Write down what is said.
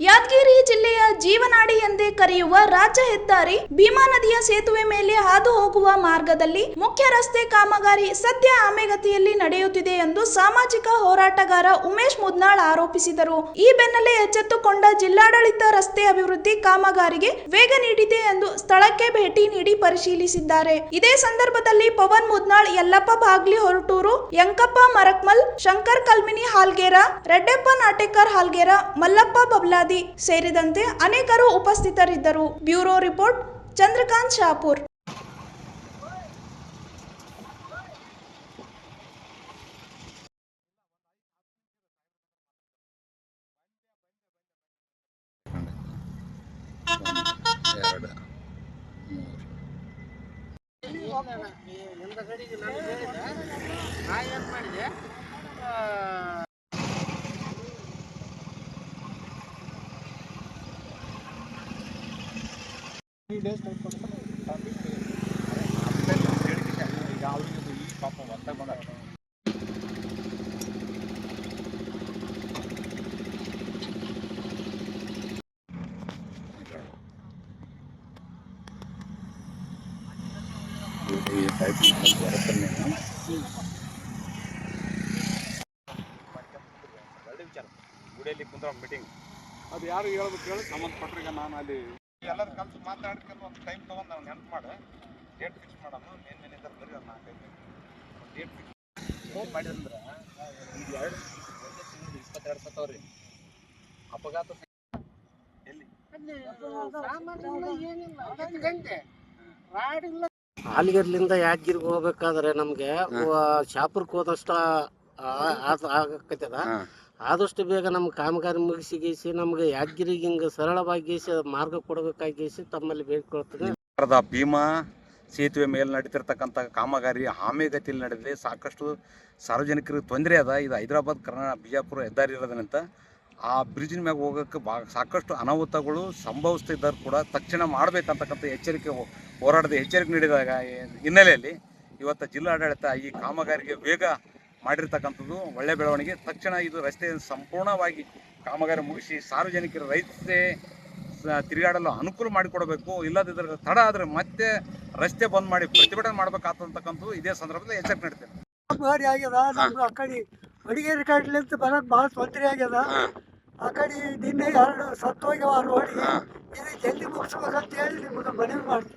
ಯಾದಗಿರಿ ಜಿಲ್ಲೆಯ ಜೀವನಾಡಿ ಎಂದೇ ಕರೆಯುವ ರಾಜ್ಯ ಹೆದ್ದಾರಿ ಭೀಮಾ ನದಿಯ ಸೇತುವೆ ಮೇಲೆ ಹಾದು ಹೋಗುವ ಮಾರ್ಗದಲ್ಲಿ ಮುಖ್ಯ ರಸ್ತೆ ಕಾಮಗಾರಿ ಸದ್ಯ ಆಮೆಗತಿಯಲ್ಲಿ ನಡೆಯುತ್ತಿದೆ ಎಂದು ಸಾಮಾಜಿಕ ಹೋರಾಟಗಾರ ಉಮೇಶ್ ಮುದ್ನಾಳ್ ಆರೋಪಿಸಿದರು. ಈ ಬೆನ್ನಲ್ಲೇ ಎಚ್ಚೆತ್ತುಕೊಂಡ ಜಿಲ್ಲಾಡಳಿತ ರಸ್ತೆ ಅಭಿವೃದ್ಧಿ ಕಾಮಗಾರಿಗೆ ವೇಗ ನೀಡಿದೆ ಎಂದು ಸ್ಥಳಕ್ಕೆ ಭೇಟಿ ನೀಡಿ ಪರಿಶೀಲಿಸಿದ್ದಾರೆ. ಇದೇ ಸಂದರ್ಭದಲ್ಲಿ ಪವನ್ ಮುದ್ನಾಳ್, ಯಲ್ಲಪ್ಪ ಬಾಗ್ಲಿ ಹೊರಟೂರು, ಯಂಕಪ್ಪ ಮರಕ್ಮಲ್, ಶಂಕರ್ ಕಲ್ಮಿನಿ ಹಾಲ್ಗೇರ, ರೆಡ್ಡಪ್ಪ ನಾಟೇಕರ್ ಹಾಲ್ಗೇರ, ಮಲ್ಲಪ್ಪ ಬಬ್ಲಾದಿ ಸೇರಿದಂತೆ ಅನೇಕರು ಉಪಸ್ಥಿತರಿದ್ದರು. Bureau report, Chandrakant Shapur. ಎರಡು. ಮೂರು. ಈಗ ಅವ್ರಿಗೆ ಈ ಪಾಪ ಹೊತ್ತಾಗ ಬಂದ ಈ ಟೈಪ್ ಬರುತ್ತೆ ಒಳ್ಳೆ ವಿಚಾರ ಗುಡಿಯಲ್ಲಿ ಕುಂದ್ರ ಮೀಟಿಂಗ್ ಅದು ಯಾರು ಹೇಳ್ಬೇಕು ಹೇಳಿ ಸಂಬಂಧಪಟ್ಟರಿಗೆ ನಾನು ಅಲ್ಲಿ ಎಲ್ಲರ ಕಲ್ತು ಮಾತಾಡ್ಕೊಂಡು ಒಂದು ಟೈಮ್ ತೊಗೊಂಡು ನಾವು ನೆನಪು ಮಾಡಿ ಡೇಟ್ ಫಿಕ್ಸ್ ಮಾಡೋಣ ಮೇನ್ ಮೇನ್ ಇದ್ದಾರೆ ಬರೀ ಒಂದು ನಾಲ್ಕೈದು ಡೇಟ್ ಫಿಕ್ಸ್ ಫೋನ್ ಮಾಡಿದ್ರೆ ಈಗ ಎರಡು ಒಂದೇ ತಿಂಗಳು ಇಪ್ಪತ್ತೆರಡು ಸತ್ತವ್ರಿ ಅಪಘಾತ ಎಲ್ಲಿ ಸಾಮಾನ್ಯವಾಗಿ ಏನಿಲ್ಲ. ಗಂಟೆ. ರಾಡ್ ಇಲ್ಲ ಹಾಲಿಗೆರ್ಲಿಂದ ಯಾದಗಿರಿಗೆ ಹೋಗ್ಬೇಕಾದ್ರೆ ನಮ್ಗೆ ಶಾಪುರ್ಕ್ ಹೋದಷ್ಟ ಆಗಕ್ಕತ್ತದ ಆದಷ್ಟು ಬೇಗ ನಮ್ಮ ಕಾಮಗಾರಿ ಮುಗಿಸಿ ಗೀಸಿ ನಮ್ಗೆ ಯಾದಗಿರಿಗೆ ಹಿಂಗೆ ಸರಳವಾಗಿ ಮಾರ್ಗ ಕೊಡಬೇಕಾಗಿ ತಮ್ಮಲ್ಲಿ ಬೇಡ್ಕೊಳ್ತೀನಿ ಭೀಮಾ ಸೇತುವೆ ಮೇಲೆ ನಡೀತಿರ್ತಕ್ಕಂಥ ಕಾಮಗಾರಿ ಆಮೇಗತಿಯಲ್ಲಿ ನಡೆದಿದೆ. ಸಾಕಷ್ಟು ಸಾರ್ವಜನಿಕರಿಗೆ ತೊಂದರೆ ಅದ. ಇದು ಹೈದರಾಬಾದ್ ಕರ್ನಾಟಕ ಬಿಜಾಪುರ ಹೆದ್ದಾರಿ ಇರೋದ್ರಿಂದ ಆ ಬ್ರಿಡ್ಜಿನ ಮ್ಯಾಗ ಹೋಗೋಕ್ಕೆ ಬಾ ಸಾಕಷ್ಟು ಅನಾಹುತಗಳು ಸಂಭವಿಸ್ತಿದ್ದಾರೆ ಕೂಡ ತಕ್ಷಣ ಮಾಡಬೇಕಂತಕ್ಕಂಥ ಎಚ್ಚರಿಕೆ ಹೋರಾಟದ ಎಚ್ಚರಿಕೆ ನೀಡಿದಾಗ ಹಿನ್ನೆಲೆಯಲ್ಲಿ ಇವತ್ತು ಜಿಲ್ಲಾಡಳಿತ ಈ ಕಾಮಗಾರಿಗೆ ವೇಗ ಮಾಡಿರ್ತಕ್ಕಂಥದ್ದು ಒಳ್ಳೆ ಬೆಳವಣಿಗೆ. ತಕ್ಷಣ ಇದು ರಸ್ತೆ ಸಂಪೂರ್ಣವಾಗಿ ಕಾಮಗಾರಿ ಮುಗಿಸಿ ಸಾರ್ವಜನಿಕರ ರಸ್ತೆ ತಿರುಗಾಡಲು ಅನುಕೂಲ ಮಾಡಿಕೊಡಬೇಕು. ಇಲ್ಲದಿದ್ದರೆ ತಡ ಆದರೆ ಮತ್ತೆ ರಸ್ತೆ ಬಂದ್ ಮಾಡಿ ಪ್ರತಿಭಟನೆ ಮಾಡ್ಬೇಕಾಗ್ತಕ್ಕಂಥದ್ದು ಇದೇ ಸಂದರ್ಭದಲ್ಲಿ ಎಚ್ಚರಿಕೆ ನೀಡ್ತೇನೆ. ಭಾರಿ ಆಗ್ಯದ? ನಮ್ದು ಆ ಕಡೆ ಅಡಿಗೇರಿ ಬರಕ್ ಬಹಳ ತೊಂದರೆ ಆಗ್ಯದ. ಆ ಕಡೆ ನಿನ್ನೆ ಎರಡು ಸತ್ತೋಗ್ಯವ ರೋಡಿ ಇದು ಜಲ್ದಿ ಮುಗಿಸ್ಬೇಕಂತ ಹೇಳಿ ನಿಮ್ಗೆ ಮನವಿ ಮಾಡ್ತೀನಿ.